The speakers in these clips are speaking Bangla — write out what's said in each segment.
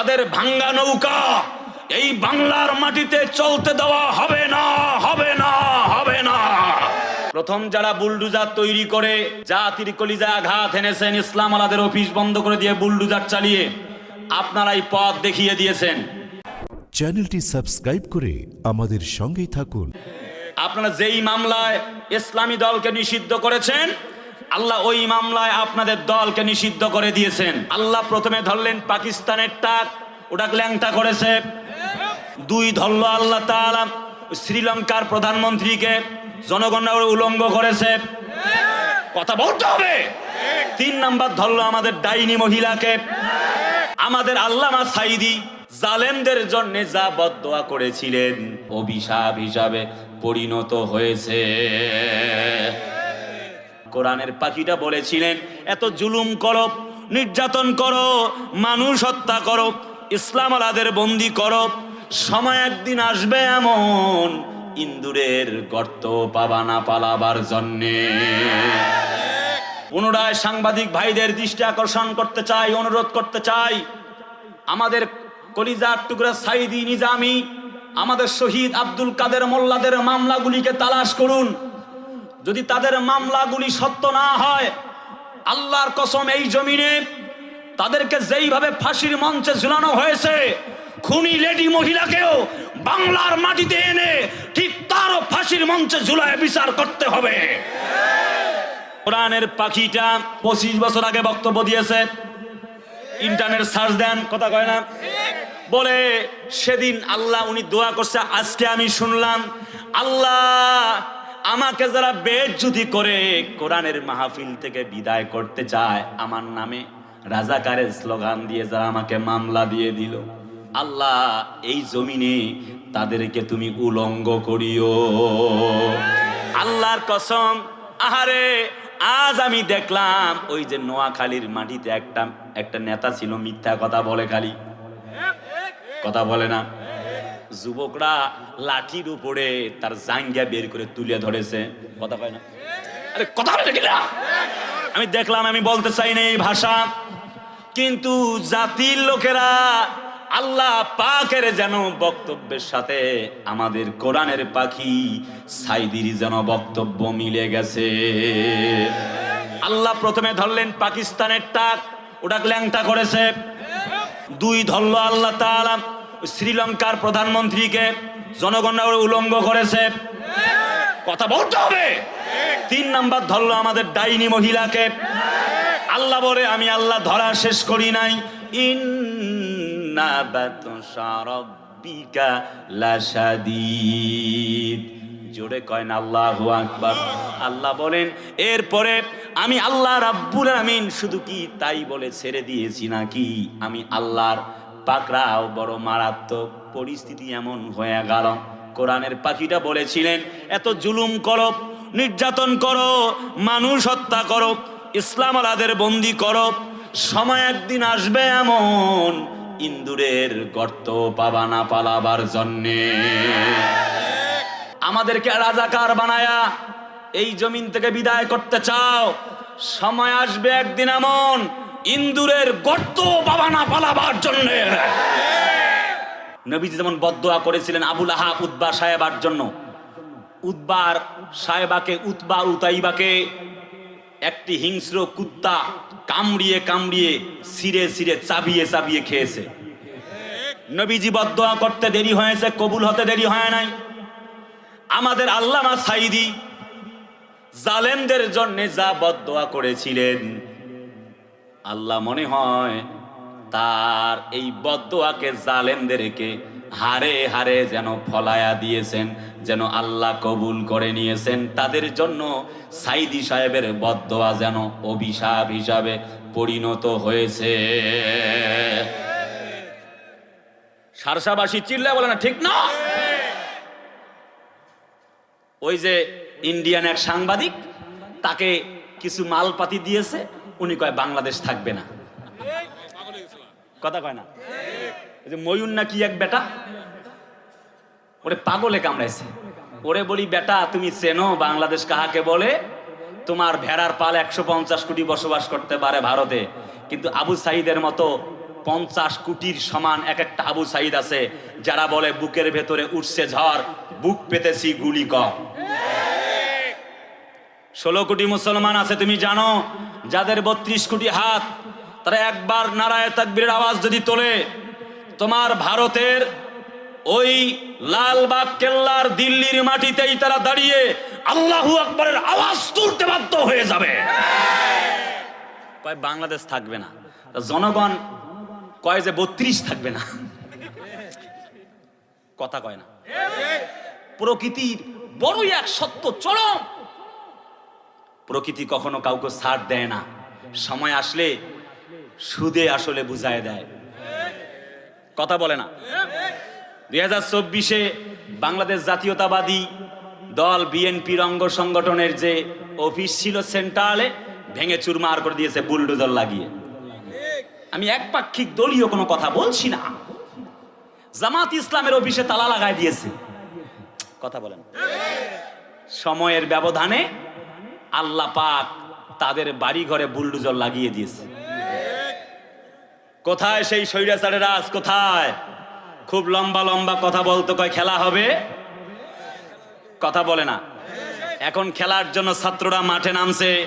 তাদের ভাঙ্গা নৌকা। এই বাংলার মাটিতে চলতে দেওয়া হবে না হবে না হবে না। প্রথম যারা বুলডুজার তৈরি করে জাতির কলিজা আঘাত এনেছেন ইসলাম আলাদের অফিস বন্ধ করে দিয়ে বুলডুজার চালিয়ে আপনারাই পথ দেখিয়ে দিয়েছেন। চ্যানেলটি সাবস্ক্রাইব করে আমাদের সঙ্গেই থাকুন। আপনারা যেই মামলায় ইসলামী দলকে নিষিদ্ধ করেছেন আল্লাহ ওই মামলায় আপনাদের দলকে নিষিদ্ধ করে দিয়েছেন। আল্লাহ প্রথমে ধরলেন পাকিস্তানের টাক, ওটা ল্যাংটা করেছে। দুই ধরল আল্লাহ তাআলা শ্রীলঙ্কার প্রধানমন্ত্রীকে, জনগণরা উলঙ্গ করেছে। কথা বলতে হবে। তিন নাম্বার ধরলো আমাদের ডাইনি মহিলাকে। আমাদের আল্লামা সাইদি জালেমদের জন্য যা বদদোয়া করেছিলেন, অভিশাপ হিসাবে পরিণত হয়েছে। কোরআনের পাখিটা বলেছিলেন, এত জুলুম করো, নির্যাতন করো, মানুষ হত্যা করো, ইসলাম আলাদের বন্দি করো, সময় একদিন আসবে এমন, ইন্দুরের গর্ত পাবা না পালাবার জন্যে। পুনরায় সাংবাদিক ভাইদের দৃষ্টি আকর্ষণ করতে চাই, অনুরোধ করতে চাই, আমাদের কলিজার টুকরা সাইদি নিজামি, আমাদের শহীদ আব্দুল কাদের মোল্লাদের মামলাগুলিকে তালাশ করুন। যদি তাদের মামলাগুলি সত্য না হয়, আল্লাহর কসম এই জমিনে তাদেরকে যেইভাবে ফাঁসির মঞ্চে ঝুলানো হয়েছে, খুনি লেডি মহিলাকেও বাংলার মাটিতে এনে ঠিক তারও ফাঁসির মঞ্চে ঝুলায় বিচার করতে হবে। কোরআনের পাখিটা পঁচিশ বছর আগে বক্তব্য দিয়েছে, ইন্টারনেট সার্চ দেন, কথা কয় না? বলে, সেদিন আল্লাহ উনি দোয়া করছে, আজকে আমি শুনলাম, আল্লাহ আমাকে যারা বেজ্জুতি করে কোরআনের মাহফিল থেকে বিদায় করতে চায়, আমার নামে রাজাকারের স্লোগান দিয়ে যারা আমাকে মামলা দিয়ে দিল, আল্লাহ, এই জমিনে তাদেরকে তুমি উলঙ্গ করিও। আল্লাহর কসম, আহারে, আজ আমি দেখলাম ওই যে নোয়াখালীর মাটিতে একটা একটা নেতা ছিল মিথ্যা কথা বলে খালি। কথা বলে না। যুবকরা লাঠির উপরে তার জাঙ্গিয়া বের করে তুলে ধরেছে। কথা কয় না? আরে কথা আমি দেখলাম, আমি বলতে চাই না এই ভাষা। কিন্তু জাতির লোকেরা আল্লাহ পাকের যেন বক্তব্যের সাথে আমাদের কোরআনের পাখি সাইদির যেন বক্তব্য মিলে গেছে। আল্লাহ প্রথমে ধরলেন পাকিস্তানের টাক ওটা ল্যাংটা করেছে। দুই ধরল আল্লাহ তাআলা। শ্রীলঙ্কার প্রধানমন্ত্রীকে জনগণরা উলঙ্গ করেছে। কথা বলতে হবে। তিন নাম্বার ধরলো আমাদের ডাইনি মহিলাকে। আল্লাহ বলে, আমি আল্লাহ ধরা শেষ করি নাই। জোরে কয় না, আল্লাহু আকবার। আল্লাহ বলেন, এরপরে আমি আল্লাহ রাব্বুল আমিন শুধু কি তাই বলে ছেড়ে দিয়েছি নাকি? আমি আল্লাহর পাকড়াও বড় মারাত্মক পরিস্থিতি এমন হয়ে গেল। কোরআনের পাখিটা বলেছিলেন, এত জুলুম করো, নির্যাতন করো, মানুষ হত্যা করো, ইসলাম আলাদের বন্দি করো, সময় একদিন আসবে এমন, ইন্দুরের গর্ত পাবা না পালাবার জন্যে। আমাদেরকে রাজাকার বানায়া এই জমিন থেকে বিদায় করতে চাও, সময় আসবে একদিন এমন ইন্দুরের গর্ত পাবা না পালাবার জন্য। নবীজি যেমন বদদোয়া করেছিলেন আবুল আহা উদ্বা সাহেবার জন্য। উদ্বার সাহেবাকে, উতবা উতাইবাকে একটি হিংস্র কুত্তা কামড়িয়ে কামড়িয়ে সিরে সিরে চাবিয়ে চাবিয়ে খেয়েছে। নবীজি বদদোয়া করতে দেরি হয়েছে, কবুল হতে দেরি হয় নাই। আমাদের আল্লামা সাইদি জালেমদের জন্যে যা বদদোয়া করেছিলেন আল্লাহ মনে হয় তার এই বদদোয়াকে জালেমদেরকে হারে হারে যেন ফলায়া দিয়েছেন, যেন আল্লাহ কবুল করে নিয়েছেন। তাদের জন্য সাইদি সাহেবের বদদোয়া যেন অভিশাপ হিসাবে পরিণত হয়েছে। সারসাবাসী চিল্লা বলে না, ঠিক না? ওই যে ইন্ডিয়ান এক সাংবাদিক তাকে কিছু মালপাতি দিয়েছে উনি কয়, বাংলাদেশ থাকবে না। কথা কয় না? যে ময়ূর না কি এক বেটা? ওরে পাগলে কামড়াইছে। ওরে বলি, বেটা, তুমি চেনো বাংলাদেশ কাহাকে বলে? তোমার ভেড়ার পাল একশো পঞ্চাশ কোটি বসবাস করতে পারে ভারতে। কিন্তু আবু সাইদের মতো পঞ্চাশ কোটির সমান এক একটা আবু সাইদ আছে, যারা বলে, বুকের ভেতরে উঠছে ঝড়, বুক পেতেছি গুলি কর ষোলো কোটি মুসলমান আছে, তুমি জানো? যাদের বত্রিশ কোটি হাত, তারা একবার নারায় তাকবীরের আওয়াজ যদি তোলে, তোমার ভারতের ওই লালবাগ কেল্লার দিল্লির মাটিতেই তারা দাঁড়িয়ে আল্লাহু আকবরের আওয়াজ তুলতে বাধ্য হয়ে যাবে। কয়, বাংলাদেশ থাকবে না। জনগণ কয় যে বত্রিশ থাকবে না। কথা কয় না। প্রকৃতির বড়ই এক সত্য চরম প্রকৃতি কখনো কাউকে ছাড় দেয় না। সময় আসলে সুদে আসলে বুঝায় দেয়। কথা বলে না। দুই হাজার চব্বিশে বাংলাদেশ জাতীয়তাবাদী দল বিএনপির অঙ্গ সংগঠনের যে অফিস ছিল সেন্ট্রালে ভেঙে চুরমার করে দিয়েছে, বুলডোজার লাগিয়ে। আমি একপাক্ষিক দলীয় কোনো কথা বলছি না। জামাত ইসলামের অফিসে তালা লাগায় দিয়েছে। কথা বলেন। সময়ের ব্যবধানে আল্লাহ পাক তাদের বাড়ি ঘরে বুলডুজর লাগিয়ে দিয়েছে। কোথায় সেই স্বৈরাচারের রাজ? কোথায়? খুব লম্বা লম্বা কথা বলতো, কয়, খেলা হবে? কথা বলে না। এখন খেলার জন্য ছাত্ররা মাঠে নামছে,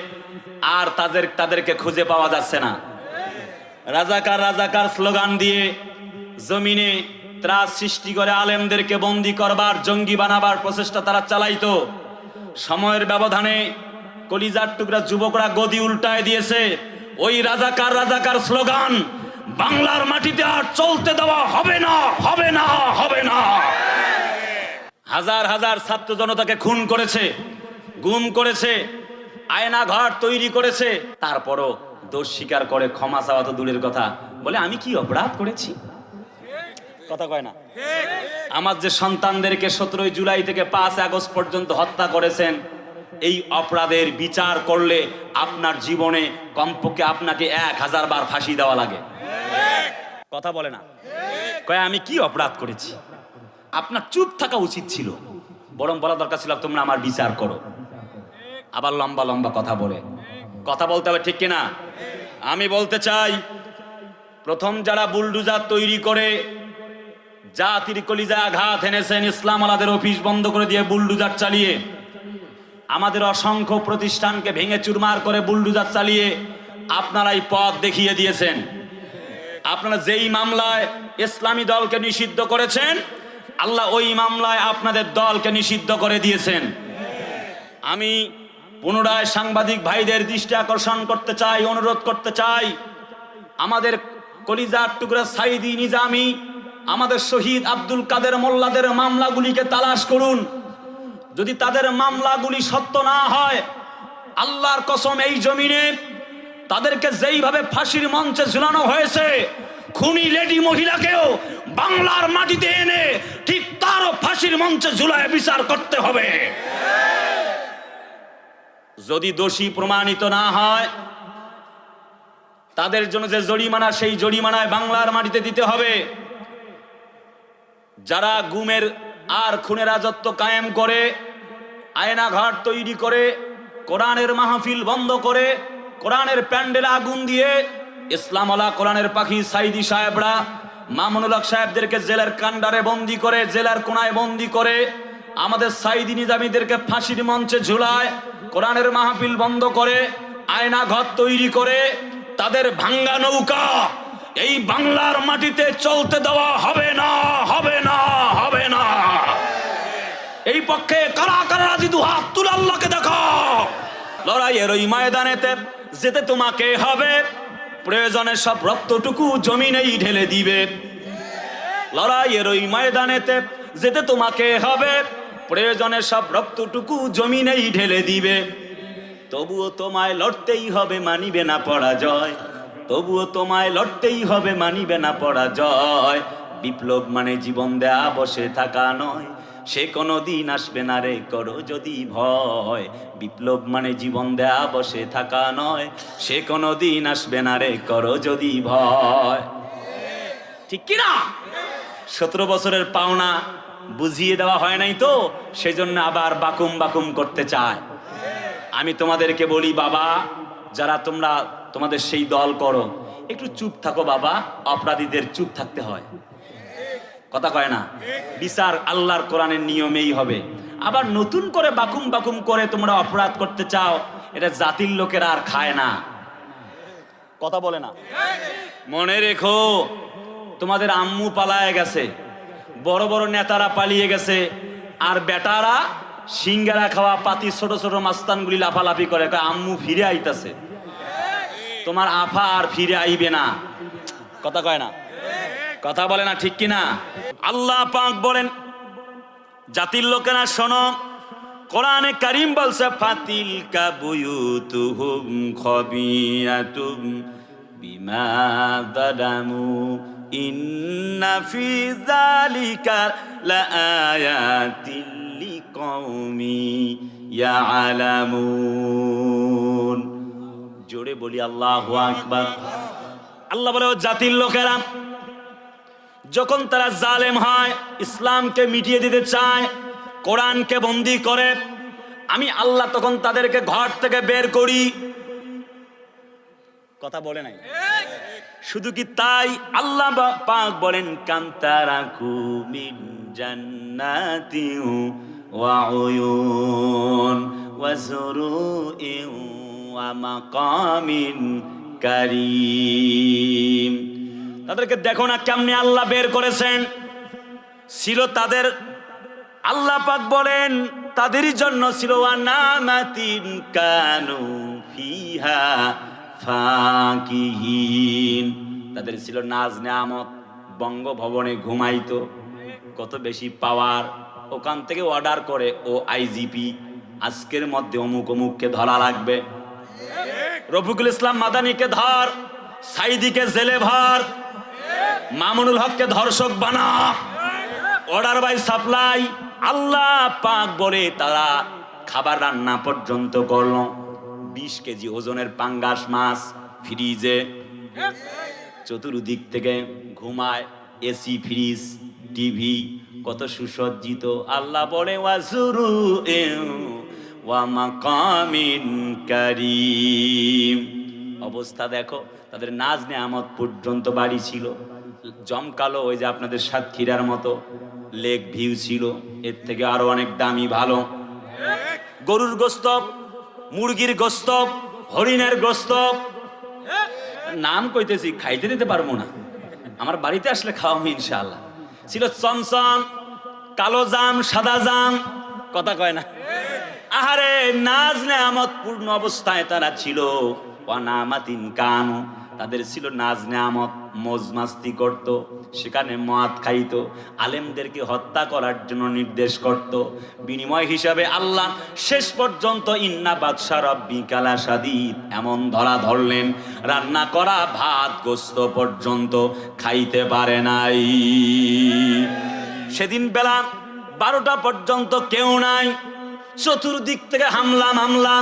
আর তাদের, তাদেরকে খুঁজে পাওয়া যাচ্ছে না। রাজাকার রাজাকার স্লোগান দিয়ে জমিনে ত্রাস সৃষ্টি করে আলেমদেরকে বন্দি করবার, জঙ্গি বানাবার প্রচেষ্টা তারা চালাইতো। সময়ের ব্যবধানে কলিজার টুকরা যুবকরা গদি উল্টায় দিয়েছে। ওই রাজাকার রাজাকার স্লোগান, বাংলার মাটিতে আর চলতে দেওয়া হবে না হবে না হবে না। হাজার হাজার ছাত্র জনতাকে খুন করেছে, গুম করেছে, আয়না ঘর তৈরি করেছে। তারপরও দোষ স্বীকার করে, ক্ষমা চাওয়া তো দূরের কথা। বলে, আমি কি অপরাধ করেছি? কথা কয় না। আমার যে সন্তানদেরকে সতেরোই জুলাই থেকে পাঁচ আগস্ট পর্যন্ত হত্যা করেছেন এই অপরাধের বিচার করলে আপনার জীবনে কমপক্ষে আপনাকে এক হাজার বার ফাঁসি দেওয়া লাগে। কথা বলে না। কয়, আমি কি অপরাধ করেছি? আপনার চুপ থাকা উচিত ছিল। বরং বলা দরকার ছিল, তোমরা আমার বিচার করো। আবার লম্বা লম্বা কথা বলে। কথা বলতে হবে ঠিক কিনা? আমি বলতে চাই, প্রথম যারা বুলডুজার তৈরি করে জাতির কলিজা আঘাত এনেছেন ইসলাম আলাদের অফিস বন্ধ করে দিয়ে বুলডুজার চালিয়ে আমাদের অসংখ্য প্রতিষ্ঠানকে ভেঙে চুরমার করে বুলডুজার চালিয়ে আপনারাই পথ দেখিয়ে দিয়েছেন। আপনারা যেই মামলায় ইসলামী দলকে নিষিদ্ধ করেছেন, আল্লাহ ওই মামলায় আপনাদের দলকে নিষিদ্ধ করে দিয়েছেন। আমি পুনরায় সাংবাদিক ভাইদের দৃষ্টি আকর্ষণ করতে চাই, অনুরোধ করতে চাই। আমাদের কলিজার টুকরা সাইদি নিজামি, আমাদের শহীদ আব্দুল কাদের মোল্লাদের মামলাগুলিকে তালাশ করুন। যদি তাদের মামলাগুলি সত্য না হয়, আল্লাহর কসম এই জমিনে তাদেরকে যেইভাবে ফাঁসির মঞ্চে ঝুলানো হয়েছে, খুনি লেডি মহিলাকেও বাংলার মাটিতে এনে ঠিক তারও ফাঁসির মঞ্চে ঝুলায় বিচার করতে হবে। যদি দোষী প্রমাণিত না হয়, তাদের জন্য যে জরিমানা, সেই জরিমানায় বাংলার মাটিতে দিতে হবে। যারা গুমের আর খুনের রাজত্ব কায়েম করে, আয়নাঘাট তৈরি করে, কোরআনের মাহফিল বন্ধ করে, কোরআনের প্যান্ডেল আগুন দিয়ে ইসলাম আলা কোরআনের পাখি সাইদি সাহেবরা, মামুনুল হক সাহেবদেরকে জেলার কান্ডারে বন্দি করে, জেলার কোনায় বন্দি করে, আমাদের সাইদি নিজামীদেরকে ফাঁসির মঞ্চে ঝুলায়, কোরআনের মাহফিল বন্ধ করে আয়না ঘর তৈরি করে, তাদের ভাঙ্গা নৌকা এই বাংলার মাটিতে চলতে দেওয়া হবে না হবে না, হবে পক্ষে কারা কারা রাজি, দু হাত তুলে আল্লাহকে দেখো লড়াইয়ের ওই ময়দানেতে যেতে তোমাকে হবে। প্রয়োজনে সব রক্তটুকু জমিনেই ঢেলে দিবে। লড়াইয়ের ওই ময়দানেতে যেতে তোমাকে হবে। প্রয়োজনে সব রক্তটুকু জমিনেই ঢেলে দিবে। তবুও তোমায় লড়তেই হবে, মানিবে না পড়া পরাজয়। তবুও তোমায় লড়তেই হবে, মানিবে না পড়া পরাজয়। বিপ্লব মানে জীবন দেয়া, বসে থাকা নয়। সে কোনো দিন আসবে না রে, করো যদি ভয়। বিপ্লব মানে জীবন দেয়া, বসে থাকা নয়। সে কোনো দিন আসবে না রে, করো যদি ভয়। ঠিক কিনা সতেরো বছরের পাওনা বুঝিয়ে দেওয়া হয় নাই তো, সেজন্য আবার বাকুম বাকুম করতে চায়। আমি তোমাদেরকে বলি, বাবা, যারা তোমরা তোমাদের সেই দল করো, একটু চুপ থাকো বাবা, অপরাধীদের চুপ থাকতে হয়। কথা কয় না? বিচার আল্লাহর কোরআনের নিয়মেই হবে। আবার নতুন করে বাকুম বাকুম করে তোমরা অপরাধ করতে চাও, এটা জাতির লোকেরা আর খায় না। কথা বলে না। মনে রেখো, তোমাদের আম্মু পালায় গেছে, বড় বড় নেতারা পালিয়ে গেছে, আর বেটারা সিঙ্গারা খাওয়া পাতি ছোট ছোট মাস্তানগুলি লাফালাফি করে আম্মু ফিরে আইতাছে। তোমার আফা আর ফিরে আইবে না। কথা কয় না? কথা বলে না ঠিক কিনা? আল্লাহ পাক বলেন, জাতির লোকেরা শোনো, কোরআনে কারিম বলছে ফাতিল কাবুয়ুতুহুম খবিয়াতুম বিমা দাদামু ইন্না ফি যালিকা লাআয়াতিল লিকাউমি ইয়ালামুন। জোরে বলি, আল্লাহু আকবার। আল্লাহ বলে, ও জাতির লোকেরা যখন তারা জালেম হয়, ইসলামকে মিটিয়ে দিতে চায়, কোরআনকে বন্দি করে, আমি আল্লাহ তখন তাদেরকে ঘর থেকে বের করি। কথা বলে নাই? শুধু কি তাই? আল্লাহ পাক বলেন কান্তারা কুমিন জান্নাতিউ ওয়া উয়ুন ওয়া জুরুইন ওয়া মাকামিন কারীম। তাদেরকে দেখো না কেমনে আল্লাহ বের করেছেন। ছিল তাদের আল্লাহ পাক বলেন, তাদেরই জন্য ছিল নামাতিন কানু ফাকিহিন। তাদের ছিল নাজ নেয়ামত, বঙ্গভবনে ঘুমাইতো, কত বেশি পাওয়ার, ওখান থেকে অর্ডার করে ও আইজিপি, আজকের মধ্যে অমুক অমুককে ধরা লাগবে। রফিকুল ইসলাম মাদানিকে ধর সাইদিকে জেলে ভর মামুনুল হককে ধর্ষক বানা। অর্ডার বাই সাপ্লাই আল্লাহ পাক বলে তারা খাবার রান্না পর্যন্ত করল। বিশ কেজি ওজনের পাঙ্গাস মাছ ফ্রিজে। চতুর্দিক থেকে ঘুমায় এসি, ফ্রিজ, টিভি, কত সুসজ্জিত। আল্লাহ বলে ওয়াজুরু ওয়া মাকামিন কারীম। অবস্থা দেখো, তাদের নাজ নেয়ামত পর্যন্ত বাড়ি ছিল। জমকালো ওই যে আপনাদের সাতক্ষীরার মতো। লেক ভিউ ছিল, এর থেকে আরও অনেক দামি, ভালো। গরুর গোস্ত, মুরগির গোস্ত, হরিণের গোস্ত। নাম কইতেছি, খাইতে দিতে পারব না। আমার বাড়িতে আসলে খাওয়াবো ইনশাআল্লাহ। ছিল চমচম, কালো জাম, সাদা জাম। কথা কয় না? আহারে নাজ নেয়ামত পূর্ণ অবস্থায় তারা ছিল। অনামাতিন কানু। তাদের ছিল নাজ নেয়ামত, মজ মাস্তি করত, সেখানে মদ খাইত, আলেমদেরকে হত্যা করার জন্য নির্দেশ করত। বিনিময় হিসাবে আল্লাহ শেষ পর্যন্ত ইন্না বাদশা রব্বি কালা সাদিদ এমন ধরা ধরলেন, রান্না করা ভাত গোস্ত পর্যন্ত খাইতে পারে নাই। সেদিন বেলা বারোটা পর্যন্ত কেউ নাই, চতুর্দিক থেকে হামলা মামলা,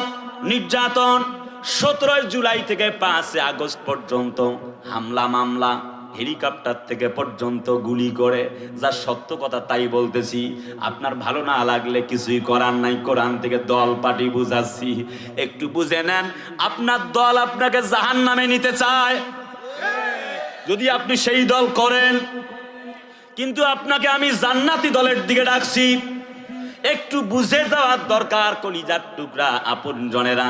নির্যাতন সতেরোই জুলাই থেকে পাঁচে আগস্ট পর্যন্ত হামলা, মামলা, হেলিকপ্টার থেকে পর্যন্ত গুলি করে। যা সত্য কথা তাই বলতেছি। আপনার ভালো না লাগলে কিছুই করার নাই। কোরআন থেকে দল পার্টি বুঝাচ্ছি। একটু বুঝে নেন, আপনার দল আপনাকে জাহান নামে নিতে চায়। যদি আপনি সেই দল করেন, কিন্তু আপনাকে আমি জান্নাতি দলের দিকে ডাকছি। একটু বুঝে যাওয়ার দরকার, কলিজার টুকরা আপন জনেরা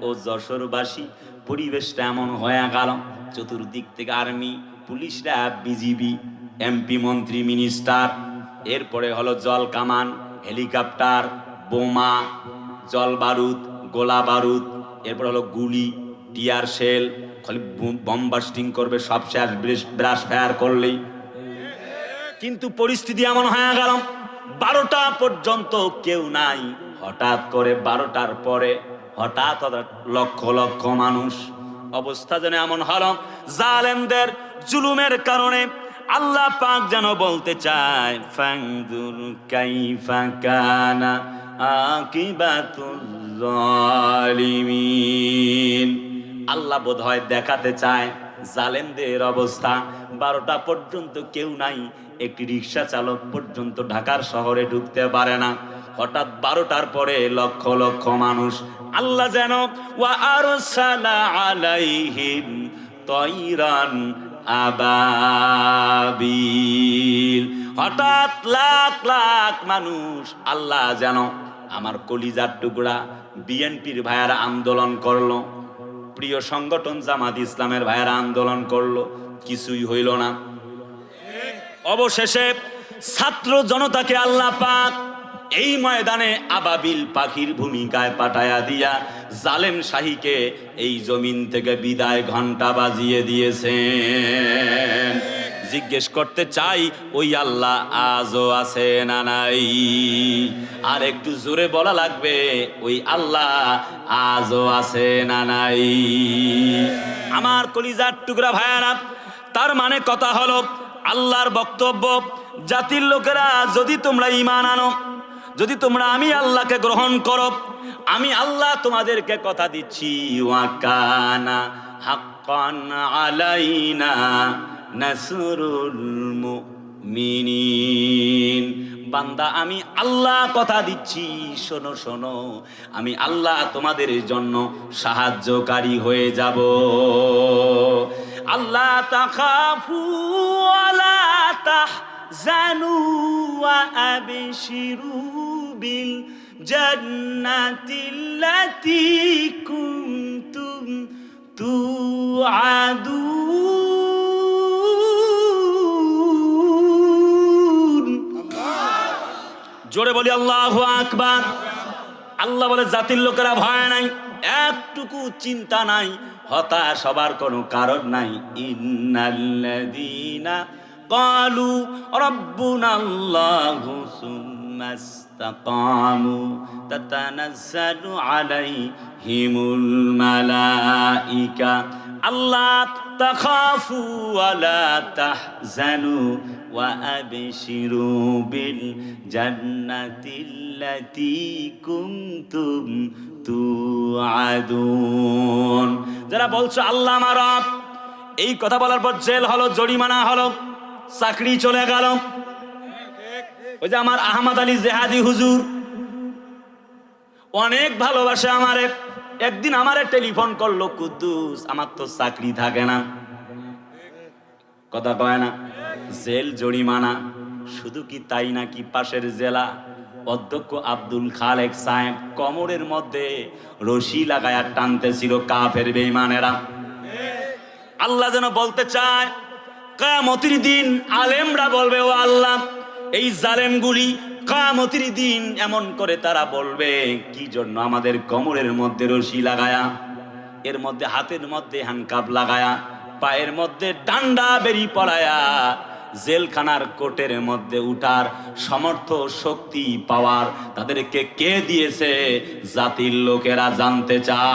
ও যশোরবাসী, পরিবেশটা এমন হয়ে গেল। চতুর্দিক থেকে আর্মি, পুলিশরা বিজিবি, এমপি, মন্ত্রী, মিনিস্টার। এরপরে হলো জল কামান, হেলিকপ্টার, বোমা, জল বারুদ, গোলা বারুদ। এরপর হলো গুলি, টিয়ার শেল, খালি বম বাস্টিং করবে, সব শেষ ব্রাশ ফায়ার করলেই। কিন্তু পরিস্থিতি এমন হয়ে গেল, বারোটা পর্যন্ত কেউ নাই। হঠাৎ করে বারোটার পরে হঠাৎ লক্ষ লক্ষ মানুষ। অবস্থা যেন এমন হল জালেমদের জুলুমের কারণে আল্লাহ পাক যেন বলতে চায় ফাংদুর কাইফা কানা আল্লাহ বোধহয় দেখাতে চায়, জালেমদের অবস্থা বারোটা পর্যন্ত কেউ নাই, একটি রিক্সা চালক পর্যন্ত ঢাকার শহরে ঢুকতে পারে না। হঠাৎ বারোটার পরে লক্ষ লক্ষ মানুষ, আল্লাহ যেন, ওয়া আরসালা আলাইহিম তৈরান আবাবিল। হঠাৎ লাখ লাখ মানুষ, আল্লাহ যেন আমার কলিজার টুকরা বিএনপির ভাইয়ারা আন্দোলন করল, প্রিয় সংগঠন জামাত ইসলামের ভাইয়ারা আন্দোলন করল, কিছুই হইল না। অবশেষে ছাত্র জনতাকে আল্লাহ পাক এই ময়দানে আবাবিল পাখির ভূমিকায় পাঠায়া দিয়া জালেম শাহীকে এই জমিন থেকে বিদায় ঘণ্টা বাজিয়ে দিয়েছেন। জিজ্ঞেস করতে চাই, ওই আল্লাহ আজও আছে না নাই? আর একটু জোরে বলা লাগবে, ওই আল্লাহ আজও আছে না নাই? আমার কলিজার টুকরা ভাইয়ারা, তার মানে কথা হলো, আল্লাহর বক্তব্য, জাতির লোকেরা যদি তোমরা ইমান আনো যদি তোমরা আমি আল্লাহকে গ্রহণ করো, আমি আল্লাহ তোমাদেরকে কথা দিচ্ছি আলাইনা বান্দা, আমি আল্লাহ কথা দিচ্ছি, শোনো শোনো, আমি আল্লাহ তোমাদের জন্য সাহায্যকারী হয়ে যাব। আল্লাহ তাখাফু ওয়ালা তাহজানু ওয়া আবশিরু বিল জান্নাতিল্লাতী কুনতুম তুআদুন জোরে বলি, আল্লাহু আকবার। আল্লাহ বলে, জাতির লোকেরা ভয় নাই, একটুকু চিন্তা নাই, হতাশ হবার কোনো কারণ নাই। ইন্নাল্লাযীনা ক্বালু রাব্বুনাল্লাহু সুম্মা ইসতাকামু তাতানাজ্জালু আলাইহিমুল মালাইকা আল্লাহ তাখাফু ওয়ালা তাহজানু আবশিরু বিল জান্নাতিল্লাতী কুনতুম তুআদুন। যারা বলছো আল্লাহ আমার এই কথা বলার পর জেল হলো, জরিমানা হলো চাকরি চলে গেল। ওই যে আমার আহমদ আলী জেহাদি হুজুর। অনেক ভালোবাসে আমারে। একদিন আমারে টেলিফোন করল, কুদ্দুস, আমার তো চাকরি থাকে না। কথা কয় না, জেল জরিমানা, শুধু কি তাই নাকি পাশের জেলা? অধ্যক্ষ আব্দুল খালেক সাহেব কমরের মধ্যে রশি লাগায়া টানতেছিল কাফের বেঈমানেরা। আল্লাহ যেন বলতে চায় কামতির দিন আলেমরা বলবে, ও আল্লাহ, এই জালেমগুলি কামতির দিন এমন করে তারা বলবে, কি জন্য আমাদের কমরের মধ্যে রশি লাগায়া, এর মধ্যে হাতের মধ্যে হ্যান্ডকাপ লাগায়া, পায়ের মধ্যে ডান্ডা বেরি পড়ায়া জেলখানার কোটের মধ্যে উঠার সমর্থ শক্তি পাওয়ার তাদেরকে কে দিয়েছে জাতির লোকেরা জানতে চায়?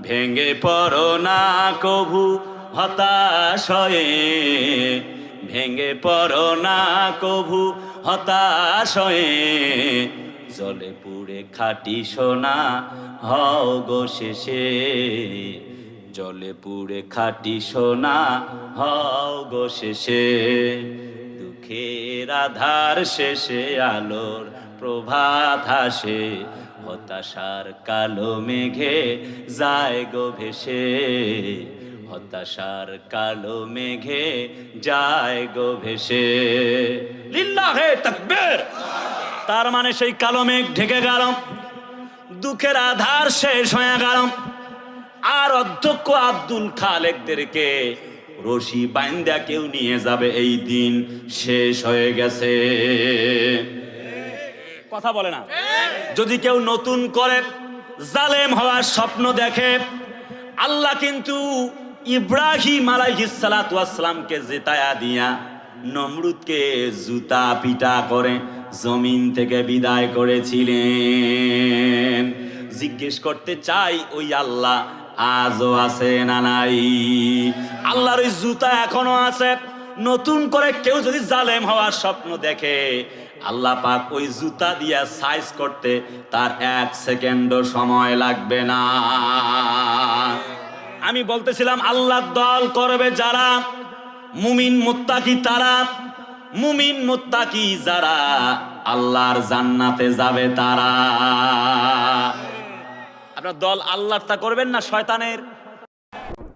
ভেঙে পড়ো না কভু হতাশ হয়ে ভেঙে পড়ো না কভু হতাশ হয়ে জলে পুড়ে খাটি সোনা, হও গো শেষে। জলে পুড়ে খাটি সোনা, হও গো শেষে। দুঃখের আধার শেষে, আলোর প্রভাত হাসে হতাশার কালো মেঘে যায় গো ভেসে। হতাশার কালো মেঘে যায় গো ভেসে। লিল্লাহে তাকবীর! তার মানে সেই কালো মেঘ ঢেকে গেল। দুঃখের আধার শেষ হয়ে গেল। আর অধ্যক্ষ আব্দুল খালেকদেরকে রশি বাইন্দা কেউ নিয়ে যাবে। এই দিন শেষ হয়ে গেছে। কথা বলে না। যদি কেউ নতুন করে জালেম হওয়ার স্বপ্ন দেখে, আল্লাহ কিন্তু ইব্রাহিম আলাইহিসসালামকে জেতায়া দিয়া নমরুদকে জুতা পিটা করে জমিন থেকে বিদায় করেছিলেন। জিজ্ঞেস করতে চাই, ওই আল্লাহ আজও আছে না নাই? আল্লাহর ওই জুতা এখনও আছে। নতুন করে কেউ যদি জালেম হওয়ার স্বপ্ন দেখে আল্লাহ পাক ওই জুতা দিয়া সাইজ করতে তার এক সেকেন্ডও সময় লাগবে না। আমি বলতেছিলাম আল্লাহ দল করবে যারা? মুমিন মুত্তাকি তারা? মুমিন মুত্তাকি যারা আল্লাহর জান্নাতে যাবে তারা। আপনার দল আল্লাহর তা করবেন না শয়তানের?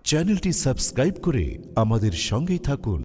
চ্যানেলটি সাবস্ক্রাইব করে আমাদের সঙ্গেই থাকুন।